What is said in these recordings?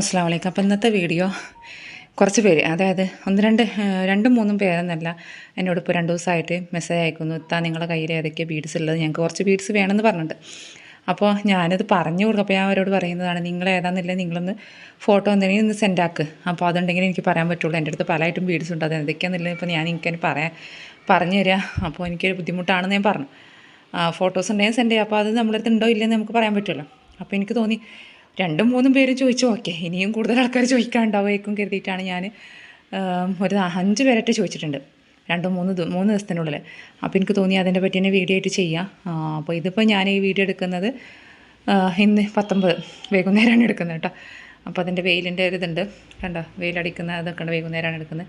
അസ്സാം വലൈക്കും അപ്പോൾ ഇന്നത്തെ വീഡിയോ കുറച്ച് പേര് അതായത് ഒന്ന് രണ്ട് രണ്ടും മൂന്നും പേരെന്നല്ല എന്നോട് ഇപ്പോൾ രണ്ട് ദിവസമായിട്ട് മെസ്സേജ് അയക്കുന്നു. ഇത്താ നിങ്ങളുടെ കയ്യിൽ ഏതൊക്കെ ബീഡ്സ് ഉള്ളത്? ഞങ്ങൾക്ക് കുറച്ച് ബീഡ്സ് വേണമെന്ന് പറഞ്ഞിട്ടുണ്ട് അപ്പോൾ ഞാനത് പറഞ്ഞു കൊടുക്കും. അപ്പോൾ ഞാൻ അവരോട് പറയുന്നതാണ് നിങ്ങൾ ഏതാണെന്നില്ല നിങ്ങളൊന്ന് ഫോട്ടോ എന്തെങ്കിലും ഒന്ന് സെൻഡ് ആക്ക്. അപ്പോൾ അതുണ്ടെങ്കിൽ എനിക്ക് പറയാൻ പറ്റുള്ളൂ. എന്റെ അടുത്ത് പല ഐറ്റം ബീഡ്സ് ഉണ്ട്. അത് എന്തൊക്കെയാണെന്നില്ല ഇപ്പോൾ ഞാൻ എനിക്കതിന് പറയാൻ പറഞ്ഞു തരിക അപ്പോൾ എനിക്കൊരു ബുദ്ധിമുട്ടാണെന്ന് ഞാൻ പറഞ്ഞു. ഫോട്ടോസ് ഉണ്ടെങ്കിൽ സെൻഡ് ചെയ്യാം. അപ്പോൾ അത് നമ്മളടുത്ത് ഉണ്ടോ ഇല്ലെന്ന് നമുക്ക് പറയാൻ പറ്റുമല്ലോ. അപ്പോൾ എനിക്ക് തോന്നി രണ്ടും മൂന്നും പേര് ചോദിച്ചു ഓക്കെ ഇനിയും കൂടുതൽ ആൾക്കാർ ചോദിക്കാണ്ടാവുമായിരിക്കും കരുതിയിട്ടാണ് ഞാൻ ഒരു അഞ്ച് പേരായിട്ട് ചോദിച്ചിട്ടുണ്ട്. രണ്ടോ മൂന്ന് മൂന്ന് ദിവസത്തിനുള്ളിൽ അപ്പോൾ എനിക്ക് തോന്നി അതിനെ പറ്റി തന്നെ വീഡിയോ ആയിട്ട് ചെയ്യാം. അപ്പോൾ ഇതിപ്പോൾ ഞാൻ ഈ വീഡിയോ എടുക്കുന്നത് ഇന്ന് പത്തൊമ്പത് വൈകുന്നേരമാണ് എടുക്കുന്നത് കേട്ടോ. അപ്പോൾ അതിന്റെ വെയിലിന്റെ ഒരിതുണ്ട് കണ്ടോ വെയിലടിക്കുന്ന അതൊക്കെ വൈകുന്നേരമാണ് എടുക്കുന്നത്.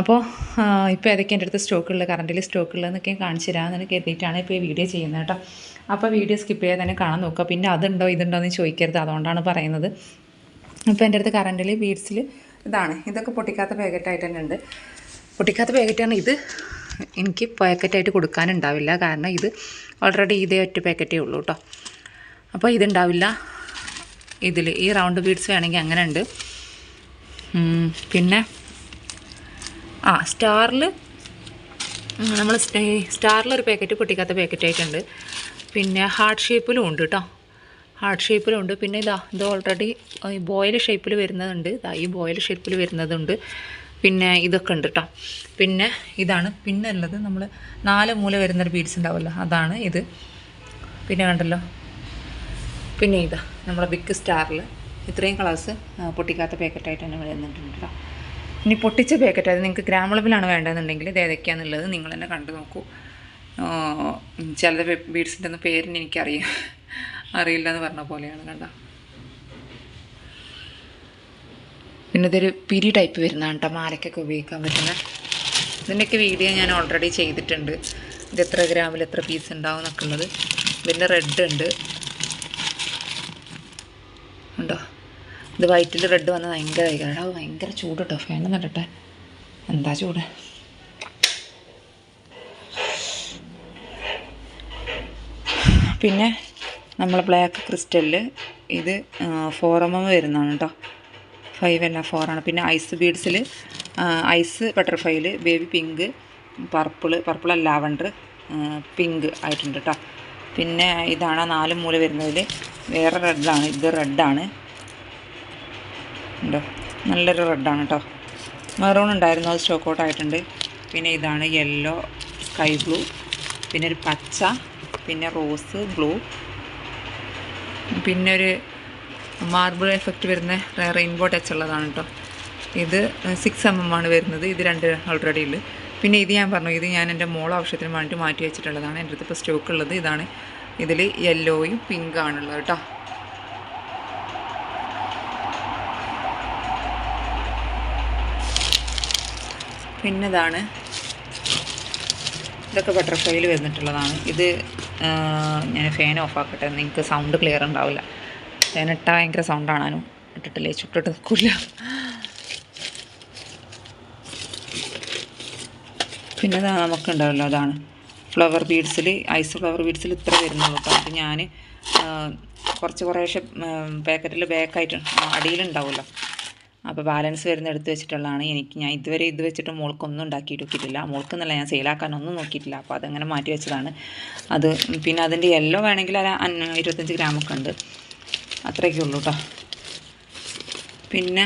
അപ്പോൾ ഇപ്പോൾ ഏതൊക്കെ എന്റെ അടുത്ത് സ്റ്റോക്കുള്ളത് കറണ്ടിൽ സ്റ്റോക്കുള്ളതെന്നൊക്കെ കാണിച്ചു തരാമെന്ന് കരുതിയിട്ടാണ് ഇപ്പോൾ ഈ വീഡിയോ ചെയ്യുന്നത് കേട്ടോ. അപ്പോൾ വീഡിയോ സ്കിപ്പ് ചെയ്യാതെ തന്നെ കാണാൻ നോക്കുക. പിന്നെ അതുണ്ടോ ഇതുണ്ടോ എന്ന് ചോദിക്കരുത്. അതുകൊണ്ടാണ് പറയുന്നത്. അപ്പോൾ എന്റെ അടുത്ത് കറണ്ടിൽ ബീഡ്സിൽ ഇതാണ്. ഇതൊക്കെ പൊട്ടിക്കാത്ത പാക്കറ്റായിട്ട് തന്നെ ഉണ്ട്. പൊട്ടിക്കാത്ത പാക്കറ്റാണ് ഇത്. എനിക്ക് പാക്കറ്റായിട്ട് കൊടുക്കാനുണ്ടാവില്ല. കാരണം ഇത് ഓൾറെഡി ഇതേ ഒറ്റ പാക്കറ്റേ ഉള്ളൂ കേട്ടോ അപ്പോൾ ഇതുണ്ടാവില്ല ഇതിൽ ഈ റൗണ്ട് ബീഡ്സ് വേണമെങ്കിൽ അങ്ങനെ ഉണ്ട്. പിന്നെ ആ സ്റ്റാറിൽ നമ്മൾ സ്റ്റാറിൽ ഒരു പാക്കറ്റ് പൊട്ടിക്കാത്ത പാക്കറ്റ് ആയിട്ടുണ്ട്. പിന്നെ ഹാർട്ട് ഷേപ്പിലും ഉണ്ട് കേട്ടോ ഹാർട്ട് ഷേപ്പിലും ഉണ്ട് പിന്നെ ഇതാ ഇത് ഓൾറെഡി ബോയിൽ ഷേപ്പിൽ വരുന്നതുണ്ട്. ഇതാ ഈ ബോയിൽ ഷേപ്പിൽ വരുന്നതുണ്ട്. പിന്നെ ഇതൊക്കെ ഉണ്ട് കേട്ടോ പിന്നെ ഇതാണ്. പിന്നെ ഉള്ളത് നമ്മൾ നാല് മൂല വരുന്നൊരു ബീഡ്സ് ഉണ്ടാവുമല്ലോ അതാണ് ഇത്. പിന്നെ കണ്ടല്ലോ. പിന്നെ ഇതാ നമ്മുടെ ബിഗ് സ്റ്റാറിൽ ഇത്രയും കളേഴ്സ് പൊട്ടിക്കാത്ത പാക്കറ്റായിട്ട് തന്നെ വരുന്നുണ്ട് കേട്ടോ ഇനി പൊട്ടിച്ച പാക്കറ്റ് അത് നിങ്ങൾക്ക് ഗ്രാമളവിലാണ് വേണ്ടതെന്നുണ്ടെങ്കിൽ ഇത് ഏതൊക്കെയാണെന്നുള്ളത് നിങ്ങൾ തന്നെ കണ്ടു നോക്കൂ. ചിലത് ബീഡ്സിന്റെ ഒന്നും പേരിന് എനിക്കറിയാം അറിയില്ല എന്ന് പറഞ്ഞ പോലെയാണ് കണ്ട. പിന്നെ ഇതൊരു പിരി ടൈപ്പ് വരുന്നതാണ് കേട്ടോ മാലയ്ക്കൊക്കെ ഉപയോഗിക്കാൻ പറ്റുന്ന. ഇതിന്റെയൊക്കെ വീഡിയോ ഞാൻ ഓൾറെഡി ചെയ്തിട്ടുണ്ട്. ഇത് എത്ര ഗ്രാമിൽ എത്ര പീസ് ഉണ്ടാവും എന്നൊക്കെ ഉള്ളത്. പിന്നെ റെഡ് ഉണ്ട്. ഉണ്ടോ? ഇത് വൈറ്റിൽ റെഡ് വന്ന് ഭയങ്കര ഭയങ്കര ചൂട് കേട്ടോ ഫാൻ നല്ലട്ടെ എന്താ ചൂട്? പിന്നെ നമ്മൾ ബ്ലാക്ക് ക്രിസ്റ്റലിൽ ഇത് ഫോറമം വരുന്നതാണ് കേട്ടോ ഫൈവ് അല്ല ഫോറാണ് പിന്നെ ഐസ് ബീഡ്സിൽ ice ബട്ടർഫ്ലൈയിൽ baby pink purple purple lavender pink ആയിട്ടുണ്ട് കേട്ടോ പിന്നെ ഇതാണ് നാല് മൂല വരുന്നതിൽ. വേറെ റെഡാണ് ഇത് റെഡാണ് ഉണ്ടോ? നല്ലൊരു റെഡാണ് കേട്ടോ മെറൂൺ ഉണ്ടായിരുന്നു അത് സ്റ്റോക്ക് ഔട്ട് ആയിട്ടുണ്ട്. പിന്നെ ഇതാണ് യെല്ലോ സ്കൈ ബ്ലൂ പിന്നെ ഒരു പച്ച. പിന്നെ റോസ് ബ്ലൂ. പിന്നെ ഒരു മാർബിൾ എഫക്റ്റ് വരുന്ന റെയിൻബോ ടച്ച് ഉള്ളതാണ് കേട്ടോ ഇത് സിക്സ് എം എം ആണ് വരുന്നത്. ഇത് രണ്ട് ഓൾറെഡി ഉണ്ട് പിന്നെ ഇത് ഞാൻ പറഞ്ഞു ഇത് ഞാൻ എന്റെ മോൾ ആവശ്യത്തിന് വേണ്ടി മാറ്റി വെച്ചിട്ടുള്ളതാണ്. എന്റെ അടുത്ത് ഇപ്പോൾ സ്റ്റോക്ക് ഉള്ളത്. ഇതാണ്. ഇതിൽ യെല്ലോയും പിങ്ക് ആണുള്ളത് കേട്ടോ പിന്നെ ഇതാണ് ഇതൊക്കെ ബട്ടർഫ്ലൈയിൽ വന്നിട്ടുള്ളതാണ്. ഇത് ഞാൻ ഫാൻ ഓഫ് ആക്കട്ടെ നിങ്ങൾക്ക് സൗണ്ട് ക്ലിയർ ഉണ്ടാവില്ല. ഫാൻ ഇട്ടാൽ ഭയങ്കര സൗണ്ടാണാനും ഇട്ടിട്ടില്ലേ? ചുട്ടിട്ട് നിൽക്കില്ല പിന്നെ നമുക്ക് ഉണ്ടാവില്ല അതാണ്. ഫ്ലവർ ബീഡ്സിൽ ഐസ് ഫ്ലവർ ബീഡ്സിൽ ഇത്ര വരുന്നുള്ളൂ. അപ്പോൾ അത് ഞാൻ കുറച്ച് കുറേശ്ശെ പാക്കറ്റിൽ ബാക്കായിട്ട് അടിയിലുണ്ടാവുമല്ലോ. അപ്പോൾ ബാലൻസ് വരുന്ന എടുത്ത് വെച്ചിട്ടുള്ളതാണ്. എനിക്ക് ഞാൻ ഇതുവരെ ഇത് വെച്ചിട്ട് മോൾക്കൊന്നും ഉണ്ടാക്കി നോക്കിയിട്ടില്ല മോൾക്കെന്നല്ല ഞാൻ സെയിലാക്കാനൊന്നും നോക്കിയിട്ടില്ല. അപ്പോൾ അതങ്ങനെ മാറ്റി വെച്ചതാണ്. അത് പിന്നെ അതിന്റെ യെല്ലോ വേണമെങ്കിൽ അത് ഇരുപത്തഞ്ച് ഗ്രാമൊക്കെ ഉണ്ട്. അത്രയൊക്കെ ഉള്ളൂ കേട്ടോ പിന്നെ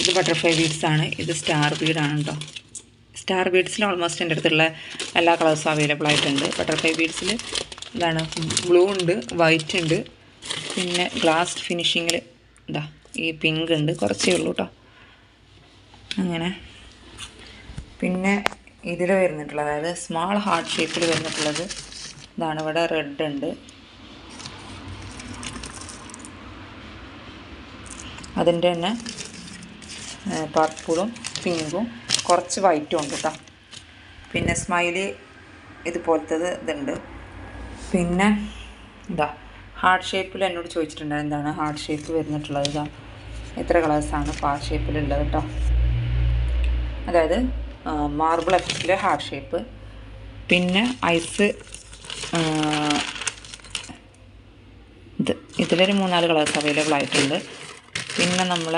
ഇത് ബട്ടർഫ്ലൈ ബീഡ്സ് ആണ്. ഇത് സ്റ്റാർ ബീഡാണ് കേട്ടോ സ്റ്റാർ ബീഡ്സിൽ ഓൾമോസ്റ്റ് എന്റെ അടുത്തുള്ള എല്ലാ കളേഴ്സും അവൈലബിൾ ആയിട്ടുണ്ട്. ബട്ടർഫ്ലൈ ബീഡ്സിൽ ഇതാണ് ബ്ലൂ ഉണ്ട് വൈറ്റ് ഉണ്ട്. പിന്നെ ഗ്ലാസ് ഫിനിഷിങ്ങിൽ ഇതാ ഈ പിങ്ക് ഉണ്ട്. കുറച്ചേ ഉള്ളൂ കേട്ടോ അങ്ങനെ. പിന്നെ ഇതിൽ വരുന്നിട്ടുള്ളത് അതായത് സ്മാൾ ഹാർട്ട് ഷേപ്പിൽ വരുന്നിട്ടുള്ളത്. ഇതാണ് ഇവിടെ റെഡ് ഉണ്ട്. അതിന്റെ തന്നെ പർപ്പിളും പിങ്കും കുറച്ച് വൈറ്റും ഉണ്ട് കേട്ടോ പിന്നെ സ്മൈലി ഇതുപോലത്തത് ഇതുണ്ട്. പിന്നെ ഇതാ ഹാർട്ട് ഷേപ്പിൽ എന്നോട് ചോദിച്ചിട്ടുണ്ട് എന്താണ് ഹാർട്ട് ഷേപ്പ് വരുന്നിട്ടുള്ളത്? ഇതാ. എത്ര കളേഴ്സാണ് ഹാർട്ട് ഷേപ്പിലുള്ളത് കേട്ടോ അതായത് മാർബിൾ എഫക്റ്റിൽ ഹാർട്ട് ഷേപ്പ് പിന്നെ ഐസ് ഇത് ഇത് ഇതിലൊരു മൂന്നാൽ കളേഴ്സ് അവൈലബിൾ ആയിട്ടുണ്ട്. പിന്നെ നമ്മൾ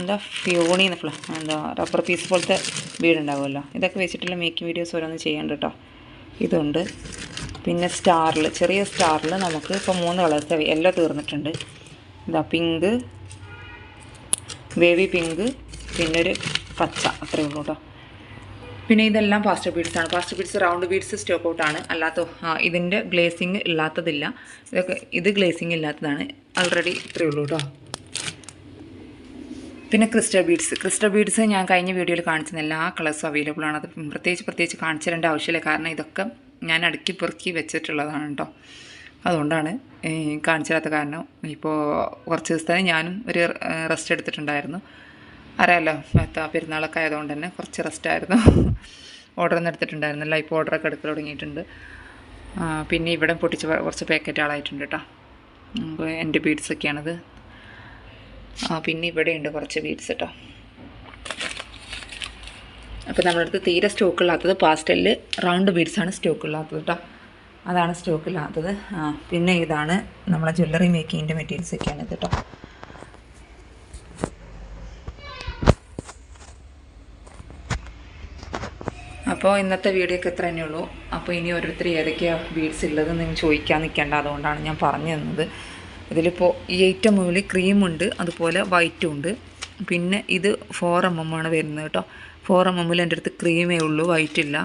എന്താ ഫ്യൂണി ഫ്ല എന്താ റബ്ബർ പീസ് പോലത്തെ വീടുണ്ടാവുമല്ലോ. ഇതൊക്കെ വെച്ചിട്ടുള്ള മേക്കിംഗ് വീഡിയോസ് ഓരോന്ന് ചെയ്യണ്ട കേട്ടോ ഇതുണ്ട്. പിന്നെ സ്റ്റാറിൽ ചെറിയ സ്റ്റാറിൽ നമുക്ക് ഇപ്പോൾ മൂന്ന് കളേഴ്സ് എല്ലാം തീർന്നിട്ടുണ്ട്. ഇതാ പിങ്ക് ബേബി പിങ്ക് പിന്നെ ഒരു പച്ച. അത്രയേ ഉള്ളൂ കേട്ടോ പിന്നെ ഇതെല്ലാം പാസ്റ്റർ ബീഡ്സ് ആണ്. Pastel beads round beads stock ഔട്ടാണ് അല്ലാത്ത ഇതിന്റെ ഗ്ലേസിങ് ഇല്ലാത്തതില്ല. ഇതൊക്കെ ഇത് ഗ്ലേസിങ് ഇല്ലാത്തതാണ്. ഓൾറെഡി ഇത്രയേ ഉള്ളൂ കേട്ടോ പിന്നെ ക്രിസ്റ്റൽ ബീഡ്സ്. ക്രിസ്റ്റൽ ബീഡ്സ് ഞാൻ കഴിഞ്ഞ വീഡിയോയിൽ കാണിച്ച എല്ലാ കളേഴ്സും അവൈലബിൾ ആണ്. അത് പ്രത്യേകിച്ച് പ്രത്യേകിച്ച് കാണിച്ചു ആവശ്യമില്ല. കാരണം ഇതൊക്കെ ഞാൻ അടുക്കി പെറുക്കി വെച്ചിട്ടുള്ളതാണ് കേട്ടോ അതുകൊണ്ടാണ് കാണിച്ചില്ലാത്ത കാരണം. ഇപ്പോൾ കുറച്ച് ദിവസത്തേന് ഞാനും ഒരു റെസ്റ്റ് എടുത്തിട്ടുണ്ടായിരുന്നു. അറിയാമല്ലോ എത്താ പെരുന്നാളൊക്കെ ആയതുകൊണ്ട് തന്നെ കുറച്ച് റെസ്റ്റ് ആയിരുന്നു. ഓർഡർ ഒന്നും എടുത്തിട്ടുണ്ടായിരുന്നില്ല. ഇപ്പോൾ ഓർഡറൊക്കെ എടുക്കൽ തുടങ്ങിയിട്ടുണ്ട്. പിന്നെ ഇവിടെ പൊട്ടിച്ച് കുറച്ച് പാക്കറ്റുകളായിട്ടുണ്ട് കേട്ടോ അപ്പോൾ എന്റെ ബീഡ്സൊക്കെയാണത് പിന്നെ ഇവിടെയുണ്ട് കുറച്ച് ബീഡ്സ് കേട്ടോ അപ്പോൾ നമ്മുടെ അടുത്ത് തീരെ സ്റ്റോക്ക് ഇല്ലാത്തത് പാസ്റ്റലിൽ റൗണ്ട് ബീഡ്സ് ആണ് സ്റ്റോക്ക് ഇല്ലാത്തത് കേട്ടോ അതാണ് സ്റ്റോക്ക് ഇല്ലാത്തത്. ആ പിന്നെ ഇതാണ് നമ്മളെ ജ്വല്ലറി മേക്കിങ്ങിന്റെ മെറ്റീരിയൽസ് ഒക്കെയാണ് ഇത് കേട്ടോ അപ്പോൾ ഇന്നത്തെ വീഡിയോ ഒക്കെ ഇത്ര തന്നെ ഉള്ളൂ. അപ്പോൾ ഇനി ഓരോരുത്തർ ഏതൊക്കെയാണ് ബീഡ്സ് ഉള്ളത് നിങ്ങൾ ചോദിക്കാൻ നിൽക്കേണ്ട. അതുകൊണ്ടാണ് ഞാൻ പറഞ്ഞു തന്നത്. ഇതിലിപ്പോൾ ഈ ഏറ്റവും മുകളിൽ ക്രീമുണ്ട് അതുപോലെ വൈറ്റും ഉണ്ട്. പിന്നെ ഇത് ഫോർ എം എം ആണ് വരുന്നത് കേട്ടോ ഫോർ എം എമ്മിൽ എന്റെ അടുത്ത് ക്രീമേ ഉള്ളൂ വൈറ്റ് ഇല്ല.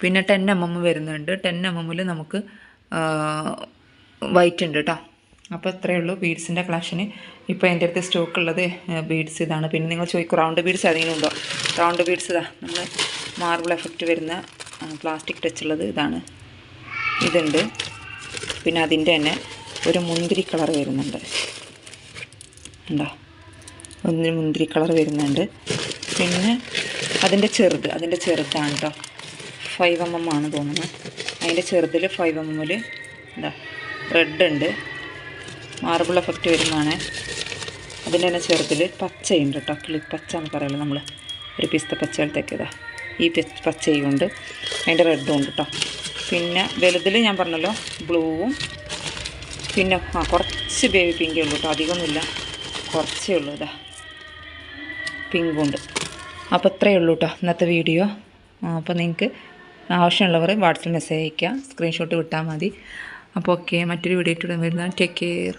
പിന്നെ ടെൻ എം എം വരുന്നുണ്ട്. ടെൻ എം എമ്മിൽ നമുക്ക് വൈറ്റ് ഉണ്ട് കേട്ടോ അപ്പോൾ ഇത്രയേ ഉള്ളൂ ബീഡ്സിന്റെ കളക്ഷന് ഇപ്പോൾ എന്റെ അടുത്ത് സ്റ്റോക്ക് ഉള്ളത് ബീഡ്സ് ഇതാണ്. പിന്നെ നിങ്ങൾ ചോദിക്കും റൗണ്ട് ബീഡ്സ് അതിനും ഉണ്ടോ റൗണ്ട് ബീഡ്സ് ഇതാ നമ്മൾ മാർബിൾ എഫക്റ്റ് വരുന്ന പ്ലാസ്റ്റിക് ടച്ച് ഉള്ളത് ഇതാണ്. ഇതുണ്ട്. പിന്നെ അതിന്റെ തന്നെ ഒരു മുന്തിരി കളർ വരുന്നുണ്ട്. ഉണ്ടോ ഒന്ന് മുന്തിരി കളർ വരുന്നുണ്ട്. പിന്നെ അതിന്റെ ചെറുത് അതിന്റെ ചെറുതാണ് കേട്ടോ ഫൈവ് എം എം ആണ് തോന്നുന്നത് അതിന്റെ ചെറുതിൽ ഫൈവ് എം എമ്മിൽ എന്താ റെഡ് ഉണ്ട്. മാർബിൾ എഫക്റ്റ് വരുന്നതാണ്. അതിന്റെ തന്നെ ചെറുതിൽ പച്ചയുണ്ട് കേട്ടോ പച്ച എന്ന് പറയുള്ളൂ നമ്മൾ ഒരു പിസ്ത പച്ച എടുത്തേക്കതാ ഈ പച്ച- പച്ചയുണ്ട്. അതിന്റെ റെഡും ഉണ്ട് കേട്ടോ പിന്നെ വലുതിൽ ഞാൻ പറഞ്ഞല്ലോ ബ്ലൂവും പിന്നെ ആ കുറച്ച് ബേബി പിങ്കേ ഉള്ളൂ കേട്ടോ അധികമൊന്നുമില്ല. കുറച്ചേ ഉള്ളൂ ഇതാ. പിങ്കും ഉണ്ട് അപ്പോൾ ഇത്രയേ ഉള്ളൂ കേട്ടോ ഇന്നത്തെ വീഡിയോ. അപ്പോൾ നിങ്ങൾക്ക് ആവശ്യമുള്ളവർ വാട്സപ്പിൽ മെസ്സേജ് അയയ്ക്കുക സ്ക്രീൻഷോട്ട് വിട്ടാൽ മതി. അപ്പോൾ ഓക്കെ മറ്റൊരു വീഡിയോ ഇട്ട് വരുന്ന ടേക്ക് കെയർ